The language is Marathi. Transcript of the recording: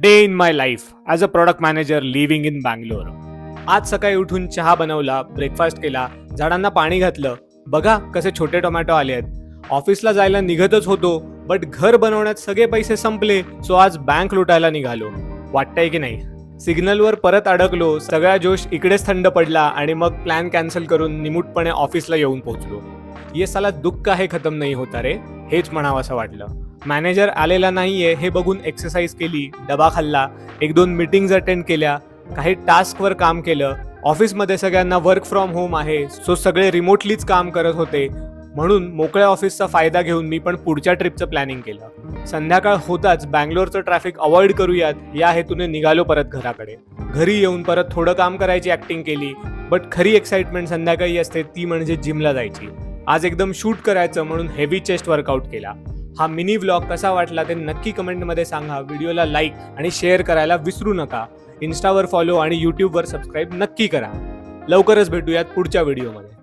Day in my life as a product manager living in Bangalore आज सकाळी उठून चहा बनवला ब्रेकफास्ट केला झाडांना पाणी घातलं. बघा कसे छोटे टोमॅटो आले आहेत. ऑफिसला जायला निघतच होतो बट घर बनवण्यात सगळे पैसे संपले सो आज बँक लुटायला निघालो. वाटतंय की नाही? सिग्नलवर परत अडकलो सगळा जोश इकडेच थंड पडला आणि मग प्लॅन कॅन्सल करून निमूटपणे ऑफिसला येऊन पोहोचलो. ये साला दुःख आहे खतम नाही होता रे हेच म्हणावं असं वाटलं. मॅनेजर आलेला नाहीये हे बघून एक्सरसाइज केली डबा खाल्ला एक दोन मीटिंग्ज अटेंड केल्या काही टास्कवर काम केलं. ऑफिसमध्ये सगळ्यांना वर्क फ्रॉम होम आहे सो सगळे रिमोटलीच काम करत होते. म्हणून मोकळ्या ऑफिसचा फायदा घेऊन मी पण पुढच्या ट्रिपचं प्लॅनिंग केलं. संध्याकाळ होताच बँगलोरचं ट्रॅफिक अवॉइड करूयात या हेतूने निघालो परत घराकडे. घरी येऊन परत थोडं काम करायची ऍक्टिंग केली बट खरी एक्साइटमेंट संध्याकाळी असते ती म्हणजे जिमला जायची. आज एकदम शूट करायचं म्हणून हेवी चेस्ट वर्कआउट केला. हा मिनी व्लॉग कसा वाटला ते नक्की कमेंटमध्ये सांगा. व्हिडिओला लाईक आणि शेअर करायला विसरू नका. इन्स्टावर फॉलो आणि यूट्यूबवर सबस्क्राईब नक्की करा. लवकरच भेटूयात पुढच्या व्हिडिओमध्ये